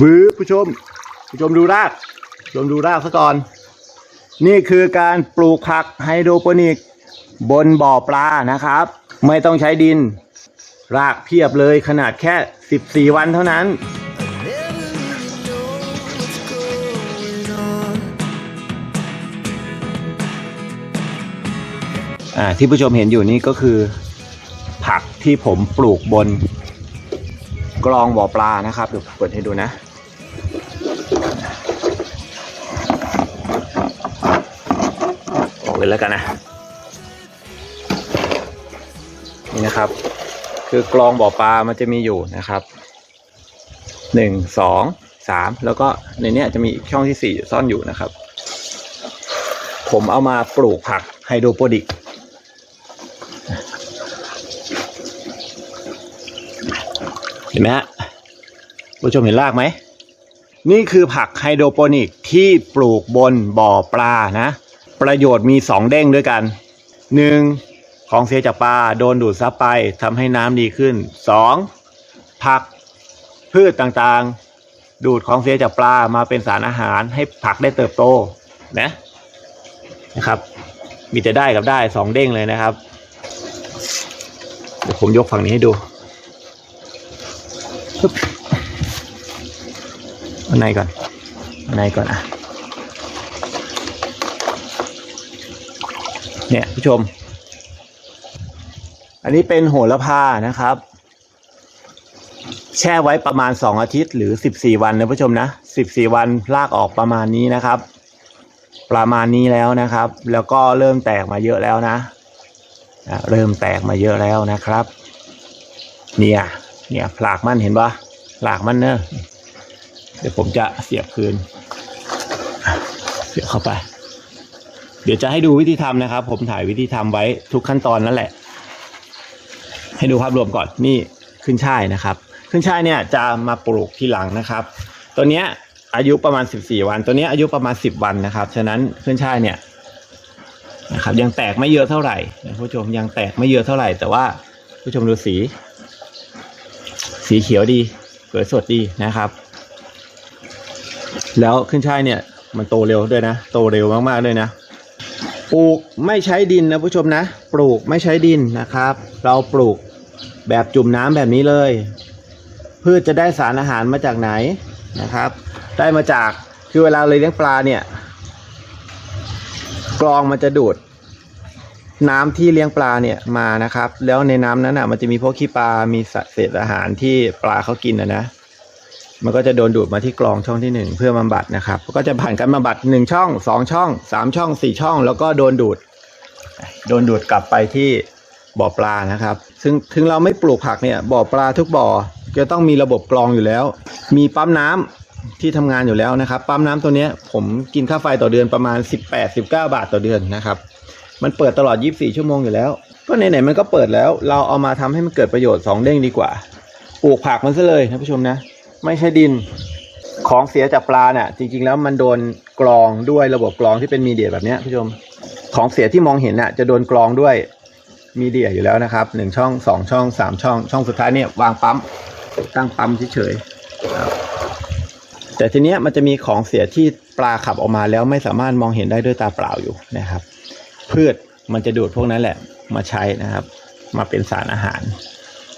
วือผู้ชม ผู้ชมดูรากผู้ชมดูรากซะก่อน นี่คือการปลูกผักไฮโดรโปนิก บนบ่อปลานะครับ ไม่ต้องใช้ดิน รากเพียบเลยขนาดแค่ 14 วันเท่านั้น อ่าที่ผู้ชมเห็นอยู่นี่ก็คือ ผักที่ผมปลูกบน กรองบ่อปลานะครับเดี๋ยวเปิดให้ดูนะ ออกเลยแล้วกันนะ นี่นะครับ คือกรองบ่อปลามันจะมีอยู่นะครับหนึ่งสองสามแล้วก็ในนี้จะมีช่องที่สี่ซ่อนอยู่นะครับ ผมเอามาปลูกผักไฮโดรโปนิก ห็นไหมฮะผู้ชมเห็นรากไหม นี่คือผักไฮโดรโปนิกที่ปลูกบนบ่อปลานะ ประโยชน์มีสองเด้งด้วยกันหนึ่งของเสียจากปลาโดนดูดซับไปทำให้น้ำดีขึ้นสองผักพืชต่างๆ ดูดของเสียจากปลามาเป็นสารอาหารให้ผักได้เติบโตนะนะครับ มีแต่ได้กับได้สองเด้งเลยนะครับ เดี๋ยวผมยกฝั่งนี้ให้ดู ปึ๊บ เอาในก่อนเอาในก่อนอะเนี่ยผู้ชม อันนี้เป็นโหระพานะครับ แช่ไว้ประมาณ 2 อาทิตย์หรือ 14 วันนะผู้ชมนะ 14 วันลากออกประมาณนี้นะครับ ประมาณนี้แล้วนะครับ แล้วก็เริ่มแตกมาเยอะแล้วนะอะเริ่มแตกมาเยอะแล้วนะครับ เนี่ย เนี่ยผลากมันเห็นปะผลากมันเนอะ เดี๋ยวผมจะเสียบคืน เสียบเข้าไป เดี๋ยวจะให้ดูวิธีทำนะครับ ผมถ่ายวิธีทำไว้ทุกขั้นตอนนั่นแหละ ให้ดูภาพรวมก่อนนี่ขึ้นช่ายนะครับ ขึ้นช่ายเนี่ยจะมาปลูกทีหลังนะครับ ตัวเนี้ยอายุประมาณ 14 วัน ตัวเนี้ยอายุประมาณ 10 วันนะครับ ฉะนั้นขึ้นช่ายเนี่ยนะครับยังแตกไม่เยอะเท่าไหร่นะผู้ชมยังแตกไม่เยอะเท่าไหร่ แต่ว่าผู้ชมดูสี สีเขียวดีสวยสดดีนะครับ แล้วขึ้นช่ายเนี่ย มันโตเร็วด้วยนะ โตเร็วมากๆด้วยนะปลูกไม่ใช้ดินนะผู้ชมนะ ปลูกไม่ใช้ดินนะครับ เราปลูกแบบจุ่มน้ำแบบนี้เลย พืชจะได้สารอาหารมาจากไหนนะครับ ได้มาจากคือเวลาเราเลี้ยงปลาเนี่ยกรองมันจะดูด น้ำที่เลี้ยงปลาเนี่ยมานะครับ แล้วในน้ำนั้นอะมันจะมีพวกขี้ปลา มีเศษอาหารที่ปลาเขากินนะนะ มันก็จะโดนดูดมาที่กรองช่องที่หนึ่งเพื่อบำบัดนะครับ ก็จะผ่านการบำบัดหนึ่งช่องสองช่องสามช่องสี่ช่อง แล้วก็โดนดูด โดนดูดกลับไปที่บ่อปลานะครับ ซึ่งถึงเราไม่ปลูกผักเนี่ยบ่อปลาทุกบ่อจะต้องมีระบบกรองอยู่แล้ว มีปั๊มน้ำที่ทำงานอยู่แล้วนะครับ ปั๊มน้ำตัวนี้ผมกินค่าไฟต่อเดือนประมาณ 18-19 บาทต่อเดือนนะครับ มันเปิดตลอด 24 ชั่วโมงอยู่แล้ว ก็ไหนๆมันก็เปิดแล้ว เราเอามาทำให้มันเกิดประโยชน์ 2 เด้งดีกว่า ปลูกผักมันซะเลยนะผู้ชมนะ ไม่ใช่ดิน ของเสียจากปลาเนี่ยจริง ๆ แล้วมันโดนกรองด้วยระบบกรองที่เป็นมีเดียแบบนี้ผู้ชม ของเสียที่มองเห็นน่ะ จะโดนกรองด้วยมีเดียอยู่แล้วนะครับหนึ่งช่องสองช่องสามช่อง ช่องสุดท้ายเนี่ยวางปั๊มตั้งปั๊มเฉยๆแต่ทีเนี้ยมันจะมีของเสียที่ปลาขับออกมาแล้วไม่สามารถมองเห็นได้ด้วยตาเปล่าอยู่นะครับ พืชมันจะดูดพวกนั้นแหละมาใช้นะครับ มาเป็นสารอาหาร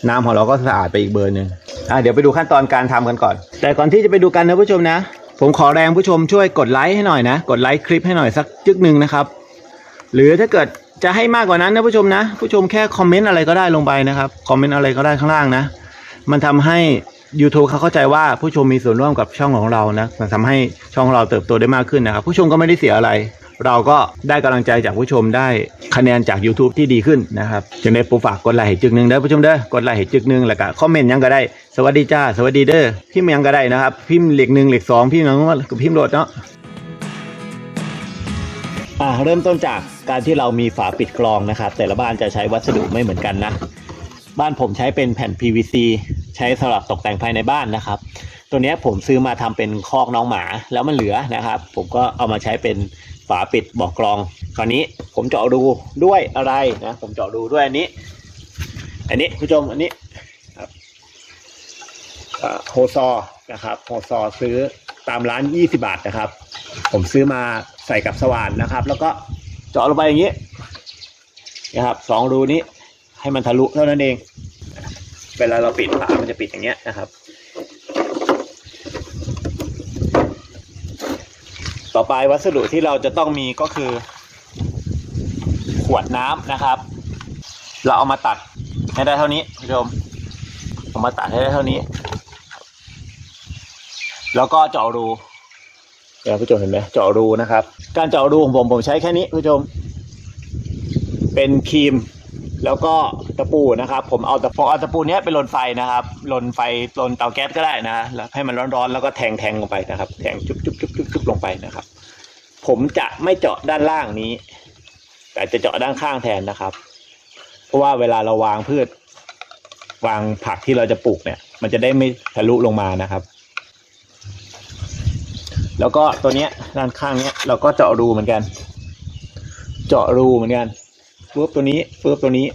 น้ำของเราก็สะอาดไปอีกเบอร์หนึ่ง อะเดี๋ยวไปดูขั้นตอนการทำกันก่อน แต่ก่อนที่จะไปดูกันนะผู้ชมนะ ผมขอแรงผู้ชมช่วยกดไลค์ให้หน่อยนะ กดไลค์คลิปให้หน่อยสักจึกหนึ่งนะครับ หรือถ้าเกิดจะให้มากกว่านั้นนะผู้ชมนะ ผู้ชมแค่คอมเมนต์อะไรก็ได้ลงไปนะครับคอมเมนต์อะไรก็ได้ข้างล่างนะ มันทำให้ YouTube เขาเข้าใจว่าผู้ชมมีส่วนร่วมกับช่องของเรานะมันทำให้ช่องของเราเติบโตได้มากขึ้นนะครับ ผู้ชมก็ไม่ได้เสียอะไร เราก็ได้กำลังใจจากผู้ชมได้คะแนนจาก YouTube ที่ดีขึ้นนะครับจึงได้ปูฝากกดไลค์จึกหนึ่งเด้อผู้ชมเด้อกดไลค์จึกหนึ่งแล้วก็คอมเมนต์ยังก็ได้สวัสดีจ้าสวัสดีเด้อพิมพ์ยังก็ได้นะครับ พิมพ์เหล็กหนึ่งเหล็กสองพิมพ์นึ่งกับพิมพ์โหลดเนาะอ่าเริ่มต้นจากการที่เรามีฝาปิดกรองนะครับ แต่ละบ้านจะใช้วัสดุไม่เหมือนกันนะ บ้านผมใช้เป็นแผ่น PVC ใช้สำหรับตกแต่งภายในบ้านนะครับ ตัวนี้ผมซื้อมาทำเป็นคอกน้องหมาแล้วมันเหลือนะครับ ผมก็เอามาใช้เป็น ฝาปิดบ่อกรอง คราวนี้ผมเจาะรูด้วยอะไรนะ ผมเจาะรูด้วยอันนี้ อันนี้ผู้ชมอันนี้ครับโฮซอนะครับโฮซอซื้อตามร้าน 20 บาทนะครับ ผมซื้อมาใส่กับสว่านนะครับ แล้วก็เจาะลงไปอย่างนี้นะครับสองรูนี้ให้มันทะลุเท่านั้นเอง เวลาเราปิดฝามันจะปิดอย่างเงี้ยนะครับ ต่อไปวัสดุที่เราจะต้องมีก็คือ ขวดน้ำนะครับ เราเอามาตัดให้ได้เท่านี้คุณผู้ชมเอามาตัดให้ได้เท่านี้ แล้วก็เจาะรูเดี๋ยวผู้ชมเห็นไหมเจาะรูนะครับ การเจาะรูของผมผมใช้แค่นี้คุณผู้ชม เป็นครีม แล้วก็ ตะปูนะครับ ผมเอาตะผมเอาตะปูเนี้ยไปลนไฟนะครับลนไฟลนเตาแก๊สก็ได้นะแล้วให้มันร้อนๆแล้วก็แทงแทงลงไปนะครับ แทงจุ๊บจุ๊บจุ๊บจุ๊บจุ๊บลงไปนะครับ ผมจะไม่เจาะด้านล่างนี้ แต่จะเจาะด้านข้างแทนนะครับ เพราะว่าเวลาเราวางพืช วางผักที่เราจะปลูกเนี่ย มันจะได้ไม่ทะลุลงมานะครับ แล้วก็ตัวเนี้ยด้านข้างเนี้ยเราก็เจาะรูเหมือนกัน เจาะรูเหมือนกันปุ๊บตัวนี้ปุ๊บตัวนี้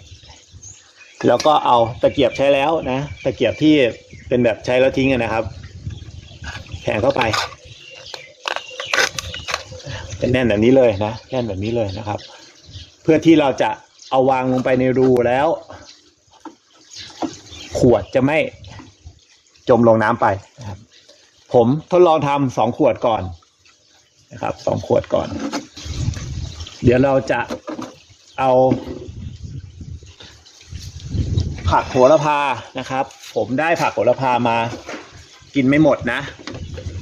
แล้วก็เอาตะเกียบใช้แล้วนะ ตะเกียบที่เป็นแบบใช้แล้วทิ้งนะครับแทงเข้าไป เป็นแน่นแบบนี้เลยนะแน่นแบบนี้เลยนะครับ เพื่อที่เราจะเอาวางลงไปในรูแล้ว ขวดจะไม่จมลงน้ำไปนะครับ ผมทดลองทำสองขวดก่อนนะครับสองขวดก่อน เดี๋ยวเราจะเอา ผักโหระพานะครับ ผมได้ผักโหระพามากินไม่หมดนะ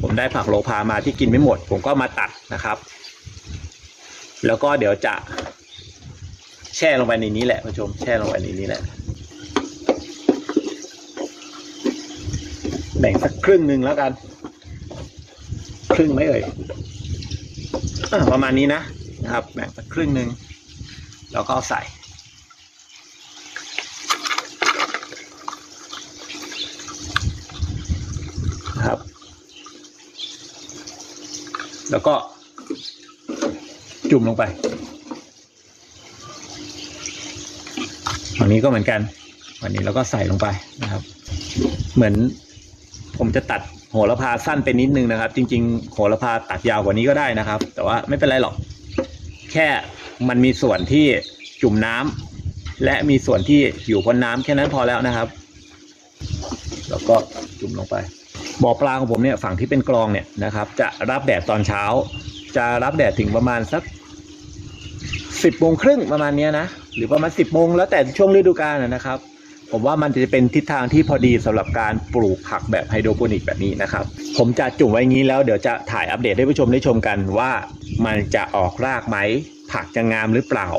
ผมได้ผักโหระพามาที่กินไม่หมด ผมก็มาตัดนะครับ แล้วก็เดี๋ยวจะ แช่ลงไปในนี้แหละผู้ชมแช่ลงไปในนี้แหละแบ่งสักครึ่งหนึ่งแล้วกัน ครึ่งไหมเอ่ยอะประมาณนี้นะนะครับ แบ่งสักครึ่งหนึ่งแล้วก็เอาใส่ นะครับ แล้วก็จุ่มลงไปฝั่งนี้ก็เหมือนกันวันนี้เราก็ใส่ลงไปนะครับ เหมือนผมจะตัดโหระพาสั้นไปนิดนึงนะครับ จริง ๆ โหระพาตัดยาวกว่านี้ก็ได้นะครับ แต่ว่าไม่เป็นไรหรอก แค่มันมีส่วนที่จุ่มน้ำและมีส่วนที่อยู่พ้นน้ำแค่นั้นพอแล้วนะครับ แล้วก็จุ่มลงไป บ่อปลาของผมเนี่ยฝั่งที่เป็นกรองเนี่ยนะครับ จะรับแดดตอนเช้า จะรับแดดถึงประมาณสักสิบโมงครึ่งประมาณนี้นะ หรือประมาณสิบโมงแล้วแต่ช่วงฤดูกาลนะครับ ผมว่ามันจะเป็นทิศทางที่พอดีสำหรับการปลูกผักแบบไฮโดรโปนิกแบบนี้นะครับ ผมจะจุ่มไว้งี้แล้วเดี๋ยวจะถ่ายอัปเดตให้ผู้ชมได้ชมกันว่ามันจะออกรากไหมผักจะงามหรือเปล่า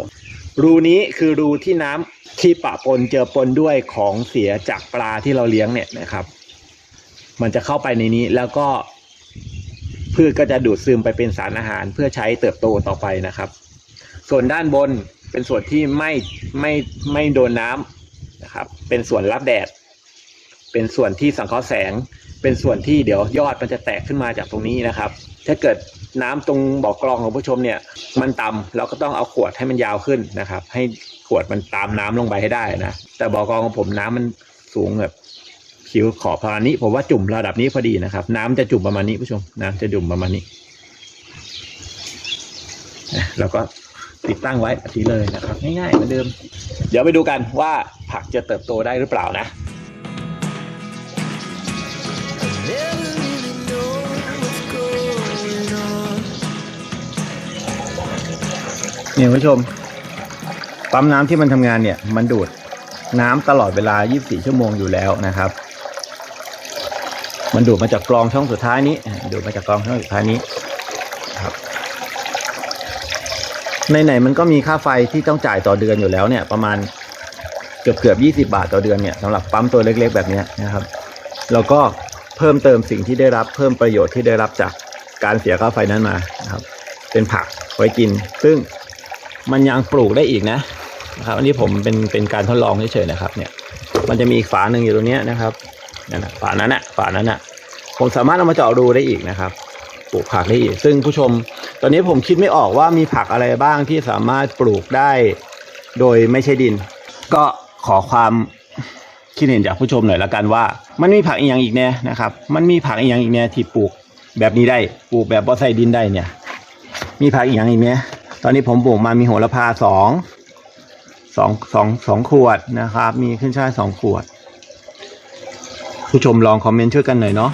รูนี้คือรูที่น้ำที่ปะปนเจอปนด้วยของเสียจากปลาที่เราเลี้ยงเนี่ยนะครับ มันจะเข้าไปในนี้แล้วก็พืชก็จะดูดซึมไปเป็นสารอาหารเพื่อใช้เติบโตต่อไปนะครับ ส่วนด้านบนเป็นส่วนที่ไม่ไม่ไม่โดนน้ำนะครับ เป็นส่วนรับแดด เป็นส่วนที่สังเคราะห์แสง เป็นส่วนที่เดี๋ยวยอดมันจะแตกขึ้นมาจากตรงนี้นะครับ ถ้าเกิดน้ำตรงบ่อกรองของผู้ชมเนี่ย มันต่ำเราก็ต้องเอาขวดให้มันยาวขึ้นนะครับ ให้ขวดมันตามน้ำลงไปให้ได้นะแต่บ่อกรองของผมน้ำมันสูงแบบ คิ้วขอบประมาณนี้ผมว่าจุ่มระดับนี้พอดีนะครับ น้ำจะจุ่มประมาณนี้ผู้ชมน้ำจะจุ่มประมาณนี้นะแล้วก็ติดตั้งไว้แบบนี้เลยนะครับ ง่ายๆเหมือนเดิม เดี๋ยวไปดูกันว่าผักจะเติบโตได้หรือเปล่านะเนี่ยผู้ชม ปั๊มน้ำที่มันทำงานเนี่ย มันดูดน้ำตลอดเวลา 24 ชั่วโมงอยู่แล้วนะครับ มันดูดมาจากกรองช่องสุดท้ายนี้ ดูดมาจากกรองช่องสุดท้ายนี้ครับในไหนมันก็มีค่าไฟที่ต้องจ่ายต่อเดือนอยู่แล้วเนี่ย ประมาณเกือบเกือบ20บาทต่อเดือนเนี่ยสำหรับปั๊มตัวเล็กๆ แบบเนี้ยนะครับแล้วก็เพิ่มเติมสิ่งที่ได้รับเพิ่มประโยชน์ที่ได้รับจากการเสียค่าไฟนั้นมานะครับ เป็นผักไว้กิน ซึ่งมันยังปลูกได้อีกนะนะครับ อันนี้ผมเป็นเป็นการทดลองเฉยๆนะครับ เนี่ย มันจะมีอีกฝาหนึ่งอยู่ตรงนี้นะครับ นั่นนะฝานั้นนะฝานั้นนะผมสามารถเอามาเจาะรูได้อีกนะครับปลูกผักได้อีก ซึ่งผู้ชม ตอนนี้ผมคิดไม่ออกว่ามีผักอะไรบ้างที่สามารถปลูกได้โดยไม่ใช่ดิน ก็ขอความคิดคิดเห็นจากผู้ชมหน่อยละกันว่า มันมีผักอีกอย่างอีกแน่นะครับ มันมีผักอีกอย่างอีกแน่ที่ปลูกแบบนี้ได้ปลูกแบบบ่ใส่ดินได้เนี่ย มีผักอีกอย่างอีกแน่ตอนนี้ผมปลูกมามีโหระพาสองสองสองสองขวดนะครับ มีขึ้นช่ายสองขวด ผู้ชมลองคอมเมนต์ช่วยกันหน่อยเนาะ